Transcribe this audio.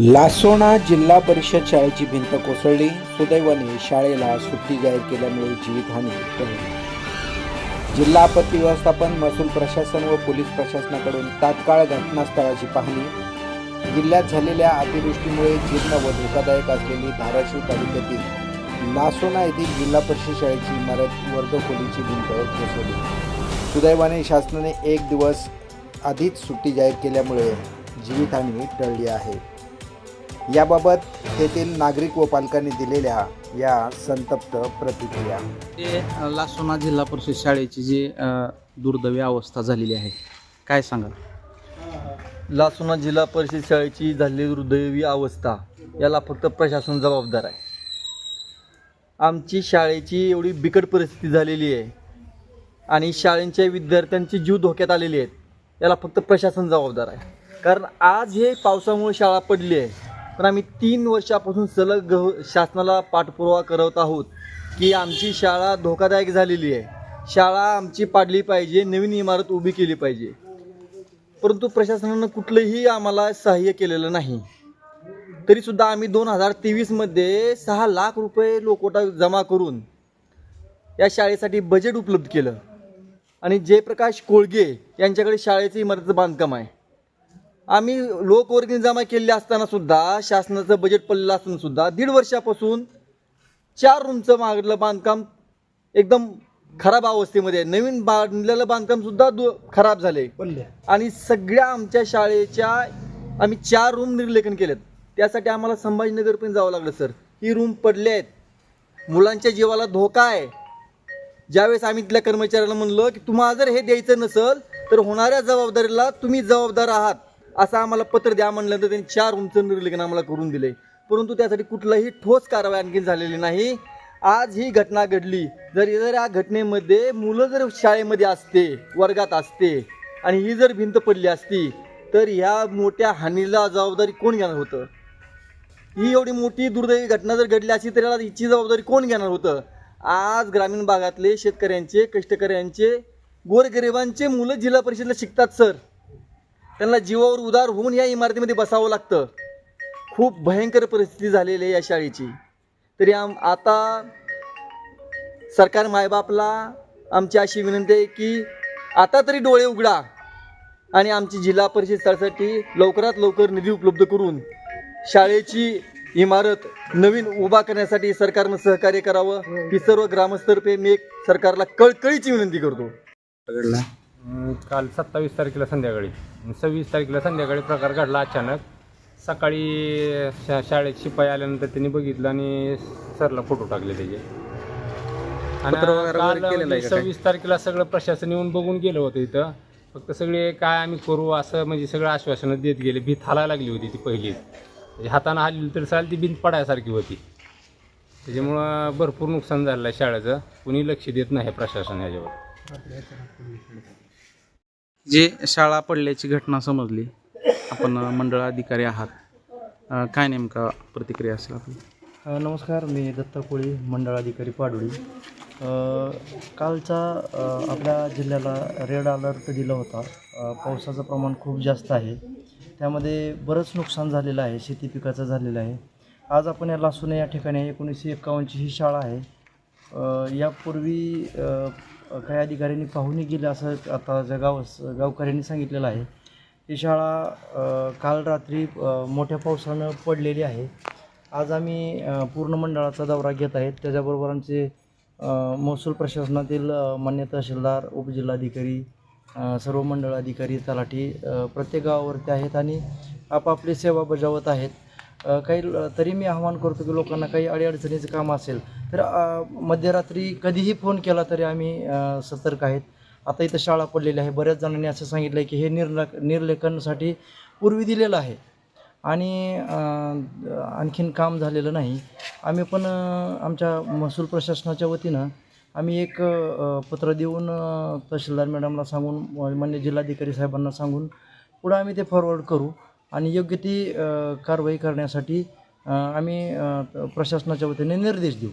लासोणा जिल्हा परिषद शाळेची भिंत कोसळली. सुदैवाने शाळेला सुट्टी जाहीर केल्यामुळे जीवितहानी टळली. जिल्हा आपत्ती व्यवस्थापन महसूल प्रशासन व पोलीस प्रशासनाकडून तात्काळ घटनास्थळाची पाहणी. जिल्ह्यात झालेल्या अतिवृष्टीमुळे जीर्ण व धोकादायक असलेली धाराशिव तालुक्यातील लासोना येथील जिल्हा परिषद शाळेची इमारत वर्गखोलीची भिंत कोसळली. सुदैवाने शासनाने एक दिवस आधीच सुट्टी जाहीर केल्यामुळे जीवितहानी टळली आहे. याबाबत तेथील नागरिक व पालकांनी दिलेल्या या संतप्त प्रतिक्रिया. ते लासोना जिल्हा परिषद शाळेची जी अ, दुर्दैवी अवस्था झालेली आहे काय सांगा लासोना जिल्हा परिषद शाळेची झालेली दुर्दैवी अवस्था याला फक्त प्रशासन जबाबदार आहे. आमची शाळेची एवढी बिकट परिस्थिती झालेली आहे आणि शाळेंच्या विद्यार्थ्यांचे जीव धोक्यात आलेले आहेत याला फक्त प्रशासन जबाबदार आहे. कारण आज हे पावसामुळे शाळा पडली आहे. पण आम्ही तीन वर्षापासून सलग शासनाला पाठपुरावा करत आहोत की आमची शाळा धोकादायक झालेली आहे. शाळा आमची पाडली पाहिजे नवीन इमारत उभी केली पाहिजे. परंतु प्रशासनानं कुठलंही आम्हाला सहाय्य केलेलं नाही. तरीसुद्धा आम्ही दोन हजार तेवीसमध्ये सहा लाख रुपये लोकोटा जमा करून या शाळेसाठी बजेट उपलब्ध केलं. आणि जयप्रकाश कोळगे यांच्याकडे शाळेचं इमारतीचं बांधकाम आहे. आम्ही लोकवर्गणी जमा केलेली असताना सुद्धा शासनाचं बजेट पडलेलं असताना सुद्धा दीड वर्षापासून चार रूमचं मागलं बांधकाम एकदम खराब अवस्थेमध्ये आहे. नवीन बांधलेलं बांधकाम सुद्धा दु खराब झाले आणि सगळ्या आमच्या शाळेच्या आम्ही चार रूम निर्लेखन केलेत. त्यासाठी आम्हाला संभाजीनगर पण जावं लागलं सर. ही रूम पडले आहेत. मुलांच्या जीवाला धोका आहे. ज्यावेळेस आम्ही तिथल्या कर्मचाऱ्याला म्हणलं की तुम्हाला जर हे द्यायचं नसेल तर होणाऱ्या जबाबदारीला तुम्ही जबाबदार आहात. असं आम्हाला पत्र द्या म्हणलं तर त्यांनी चार उंच निर्लेखन आम्हाला करून दिले. परंतु त्यासाठी कुठलाही ठोस कारवाई आणखी झालेली नाही. आज ही घटना घडली. जर जर या घटनेमध्ये मुलं जर शाळेमध्ये असते वर्गात असते आणि ही जर भिंत पडली असती तर ह्या मोठ्या हानीला जबाबदारी कोण घेणार होतं? ही एवढी मोठी दुर्दैवी घटना जर घडली असती तर याला हिची जबाबदारी कोण घेणार होतं? आज ग्रामीण भागातले शेतकऱ्यांचे कष्टकऱ्यांचे गोरगरिबांचे मुलं जिल्हा परिषदेला शिकतात सर. त्यांना जीवावर उदार होऊन या इमारतीमध्ये बसावं लागतं. खूप भयंकर परिस्थिती झालेली आहे या शाळेची. तरी आम आता सरकार मायबापला आमची अशी विनंती आहे की आता तरी डोळे उघडा आणि आमची जिल्हा परिषद स्थळासाठी लवकरात लवकर निधी उपलब्ध करून शाळेची इमारत नवीन उभा करण्यासाठी सरकारनं सहकार्य करावं. ही. सर्व ग्रामस्तर्फे मी एक सरकारला कळकळीची विनंती करतो. काल सत्तावीस तारखेला संध्याकाळी. सव्वीस तारखेला संध्याकाळी प्रकार घडला अचानक. सकाळी शा शाळेत शिपाई आल्यानंतर त्यांनी बघितलं आणि सरला फोटो टाकले त्याचे. आणि सव्वीस तारखेला सगळं प्रशासन येऊन बघून गेलं होतं इथं. फक्त सगळे काय आम्ही करू असं म्हणजे सगळं आश्वासनं देत गेले. भीत हालायला लागली होती ती पहिलीच म्हणजे हातानं हल्ली तर चाल ती भिंत पडायसारखी होती. त्याच्यामुळं भरपूर नुकसान झालं आहे शाळेचं. कुणी लक्ष देत नाही प्रशासन ह्याच्यावर जे शाळा पडल्याची घटना समजली आपण मंडळ अधिकारी आहात. काय नेमका प्रतिक्रिया असेल आपली? नमस्कार मी दत्ता कोळी मंडळ अधिकारी पाडोळी कालचा आपल्या जिल्ह्याला रेड अलर्ट दिला होता. पावसाचं प्रमाण खूप जास्त आहे. त्यामध्ये बरंच नुकसान झालेलं आहे शेती पिकाचं झालेलं आहे. आज आपण या लासून या ठिकाणी एकोणीसशे एक्कावन्नची ही शाळा आहे. यापूर्वी काही अधिकाऱ्यांनी पाहुणे गेले असं आता जगाव गावकऱ्यांनी सांगितलेलं आहे. ही शाळा काल रात्री मोठ्या पावसानं पडलेली आहे. आज आम्ही पूर्ण मंडळाचा दौरा घेत आहेत. त्याच्याबरोबर आमचे महसूल प्रशासनातील मान्य तहसीलदार उपजिल्हाधिकारी सर्व मंडळ अधिकारी तलाठी प्रत्येक गावावरती आहेत आणि आपापली सेवा बजावत आहेत. काही तरी मी आवाहन करतो की लोकांना काही अडीअडचणीचं काम असेल तर मध्यरात्री कधीही फोन केला तरी आम्ही सतर्क आहेत. आता इथं शाळा पडलेली आहे. बऱ्याच जणांनी असं सांगितलं आहे की हे निर्ल निर्लेखनासाठी पूर्वी दिलेलं आहे. आणि आणखीन काम झालेलं नाही. आम्ही पण आमच्या महसूल प्रशासनाच्या वतीनं आम्ही एक पत्र देऊन तहसीलदार मॅडमला सांगून मान्य जिल्हाधिकारी साहेबांना सांगून पुढं आम्ही ते फॉरवर्ड करू. आणि योग्य ती कारवाई करण्यासाठी आम्ही प्रशासनाच्या वतीने निर्देश देऊ.